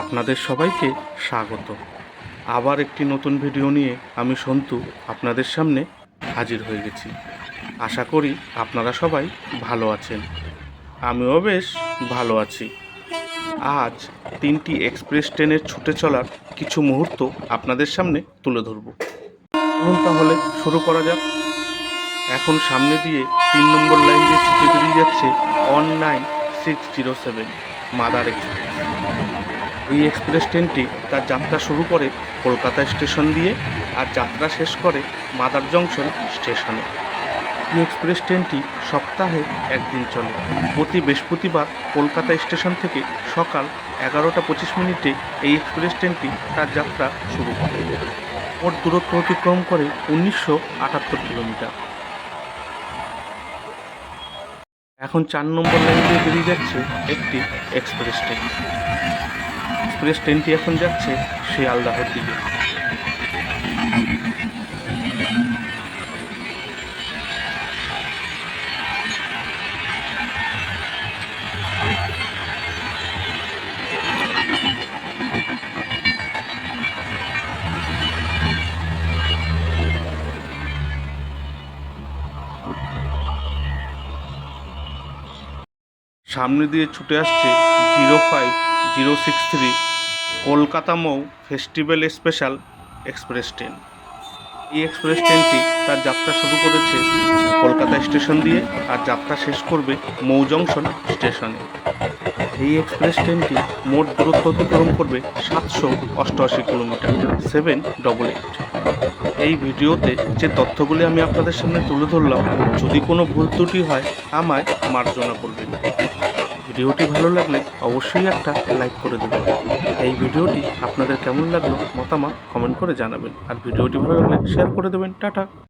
আপনাদের সবাইকে স্বাগত। আবার একটি নতুন ভিডিও নিয়ে আমি সন্তু আপনাদের সামনে হাজির হয়ে গেছি। আশা করি আপনারা সবাই ভালো আছেন। আমিও বেশ ভালো আছি। আজ তিনটি এক্সপ্রেস ট্রেনের ছুটে চলার কিছু মুহূর্ত আপনাদের সামনে তুলে ধরব। তাহলে শুরু করা যাক। এখন সামনে দিয়ে তিন নম্বর লাইন দিয়ে ছুটে বেরিয়ে যাচ্ছে one nine six zero seven mother express. এই এক্সপ্রেস ট্রেনটি তার যাত্রা শুরু করে কলকাতা স্টেশন দিয়ে আর যাত্রা শেষ করে মাদার জংশন স্টেশনে। এই এক্সপ্রেস ট্রেনটি সপ্তাহে একদিন চলে। প্রতি বৃহস্পতিবার কলকাতা স্টেশন থেকে সকাল এগারোটা পঁচিশ মিনিটে এই এক্সপ্রেস ট্রেনটি তার যাত্রা শুরু করে। ওর দূরত্ব অতিক্রম করে উনিশশো আটাত্তর কিলোমিটার। এখন চার নম্বর লাইন দিয়ে বেরিয়ে যাচ্ছে একটি এক্সপ্রেস ট্রেন। এক্সপ্রেস ট্রেনটি এখন যাচ্ছে শিয়ালদাহর দিকে। সামনে দিয়ে ছুটে আসছে zero five zero six three Kolkata মৌ ফেস্টিভ্যাল স্পেশাল এক্সপ্রেস ট্রেন। এই এক্সপ্রেস ট্রেনটি তার যাত্রা শুরু করেছে কলকাতা স্টেশন দিয়ে আর যাত্রা শেষ করবে মৌ জংশন স্টেশনে। এই এক্সপ্রেস ট্রেনটি মোট দূরত্ব অতিক্রম করবে সাতশো অষ্টআশি কিলোমিটার, সেভেন ডবল এইট। এই ভিডিওতে যে তথ্যগুলি আমি আপনাদের সামনে তুলে ধরলাম, যদি কোনো ভুল ত্রুটি হয়, আমায় মার্জনা করবেন। ভিডিওটি ভালো লাগলে অবশ্যই একটা লাইক করে দেবেন। এই ভিডিওটি আপনাদের কেমন লাগল মতামত কমেন্ট করে জানাবেন। আর ভিডিওটি ভালো লাগলে শেয়ার করে দেবেন। টাটা।